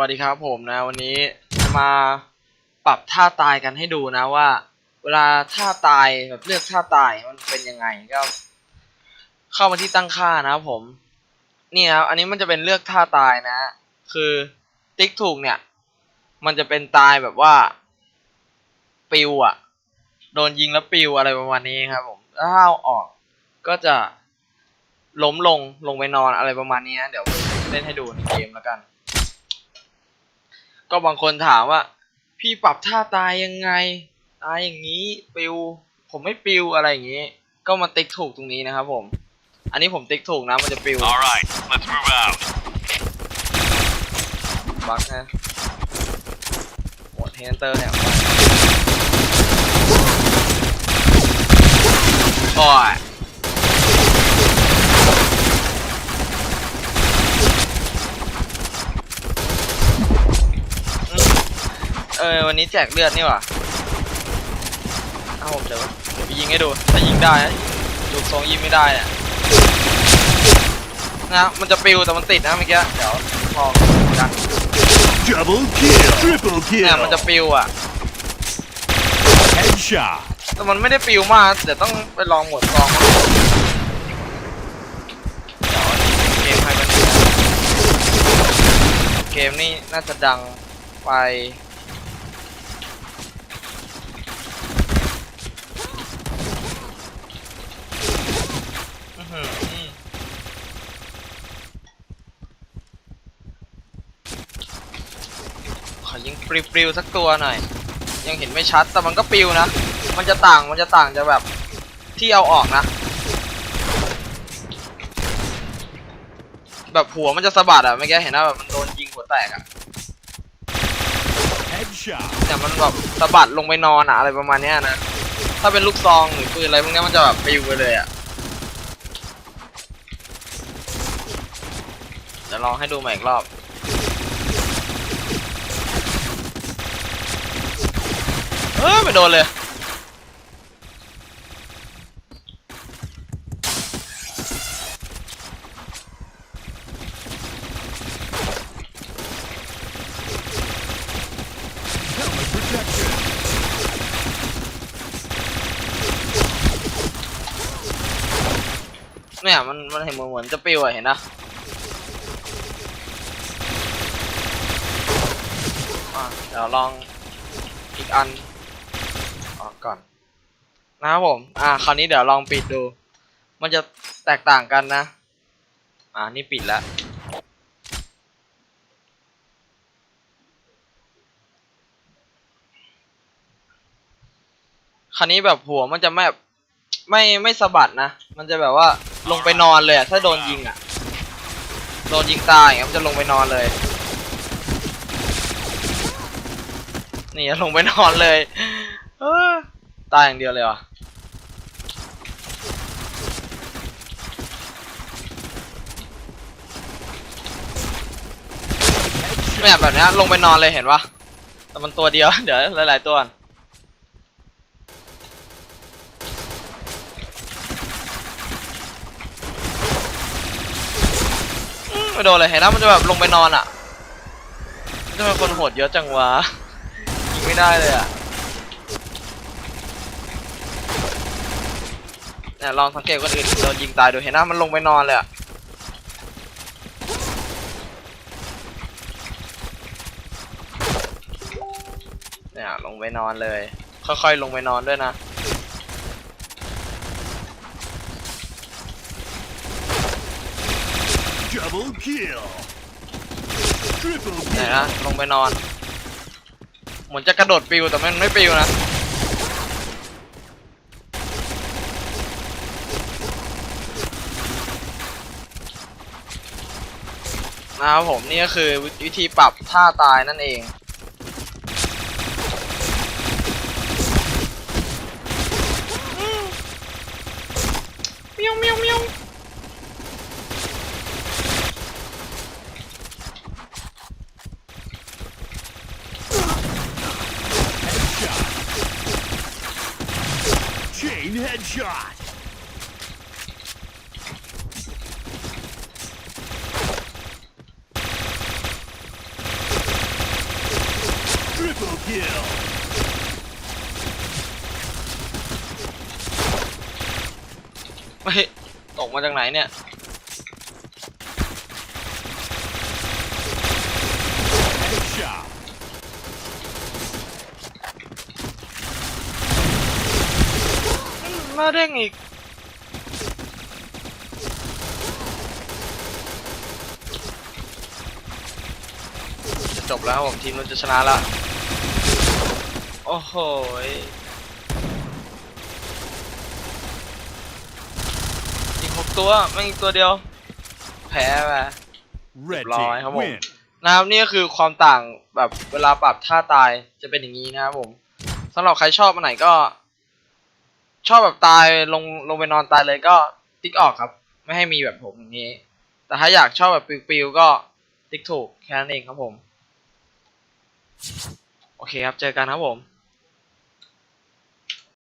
วัสดีครับผมนะวันนี้มาปรับท่าตายกันให้ดูนะว่า เวลาท่าตายแบบเลือกท่าตายมันเป็นยังไงก็เข้ามาที่ตั้งค่านะครับผมนี่ครับอันนี้มันจะเป็นเลือกท่าตายนะ คือติ๊กถูกเนี่ย มันจะเป็นตายแบบว่าปิวอะโดนยิงแล้วปิวอะไรประมาณนี้ครับผมถ้าเอาออกก็จะล้มลงลงไปนอนอะไรประมาณนี้นะเดี๋ยวเล่นให้ดูในเกมแล้วกัน ก็บางคนถามว่า พี่ปรับท่าตายยังไง ตายอย่างนี้ปิว ผมไม่ปิวอะไรอย่างนี้ ก็มาติ๊กถูกตรงนี้นะครับผม อันนี้ผมติ๊กถูกนะมันจะปิว All right, let's move out. บักนะหมดเฮนเตอร์เนี่ยโอ้ยอืม เออวันนี้แจกเลือดนี่หว่าเอาผมเดี๋ยวเดี๋ยวไปยิงให้ดูถ้ายิงได้นะลูกทรงยิงไม่ได้เนี่ยนะมันจะปิวแต่มันติดนะเมื่อกี้เดี๋ยวลองกัน Double kill. Triple เนี่ย kill. มันจะปิวอะ Headshot. แต่มันไม่ได้ปิวมากเดี๋ยวต้องไปลองหมวดซองมั้งเดี๋ยวอันนี้เกมใครเป็นเกมนี่น่าจะดังไปอื้อหือ ขอยิงปลิวๆสักตัวหน่อย ยังเห็นไม่ชัดแต่มันก็ปิวนะ มันจะต่างมันจะต่างจะแบบที่เอาออกนะ แบบหัวมันจะสะบัดอะเมื่อกี้เห็นนะแบบมันโดนยิงหัวแตกอะ Headshot. แต่มันแบบสะบัดลงไปนอนอะอะไรประมาณเนี้ยนะ ถ้าเป็นลูกซองหรือปืนอะไรพวกเนี้ยมันจะแบบปิวไปเลยอะเดี๋ยวลองให้ดูใหม่อีกรอบ เออไม่โดนเลย เนี่ยมันมันเห็นเหมือนเหมือนจะปิวอะเห็นนะอะเดี๋ยวลองอีกอัน ออกก่อน นะครับผม อ่า คราวนี้เดี๋ยวลองปิดดู มันจะแตกต่างกันนะ อ่า นี่ปิดแล้ว คราวนี้แบบหัวมันจะไม่แบบไม่ไม่สะบัดนะ มันจะแบบว่าลงไปนอนเลยอะถ้าโดนยิงอะโดนยิงตายอย่างเงี้ยมันจะลงไปนอนเลย นี่ลงไปนอนเลย เออตายอย่างเดียวเลยวะเนี่ยแบบนี้ลงไปนอนเลยเห็นปะแต่มันตัวเดียว เดี๋ยวหลายๆตัวไม่โดนเลยเห็นนะมันจะแบบลงไปนอนอะมันจะเป็นคนโหดเยอะจังวะยิงไม่ได้เลยอะ เนี่ยลองสังเกตคนอื่นโดนยิงตายดูเห็นนะมันลงไปนอนเลยอะเนี่ยลงไปนอนเลย ค่อยๆลงไปนอนด้วยนะ Double kill. Triple ไหน kill. นะลงไปนอน เหมือนจะกระโดดปิวแต่มันไม่ปิวนะ นะครับผมนี่ก็คือวิธีปรับท่าตายนั่นเองเมียวเมียวเมียว Headshot. Chain headshot. Kill. เฮ้ยตกมาจากไหนเนี่ยช้ามาเด้งอีกจะจบแล้วครับผมทีมเราจะชนะละ โอ้โหยอีกหกตัวไม่งอีกตัวเดียว แพ้ไป Red Lie, team come on. win. นะครับนี่ก็คือความต่างแบบเวลาปรับท่าตายจะเป็นอย่างนี้นะครับผมสำหรับใครชอบอันไหนก็ ชอบแบบตายลงลงไปนอนตายเลยก็ติ๊กออกครับ ไม่ให้มีแบบผมอย่างนี้ แต่ถ้าอยากชอบแบบปิวๆก็ติ๊กถูกแค่นั้นเองครับผม โอเคครับเจอกันครับผม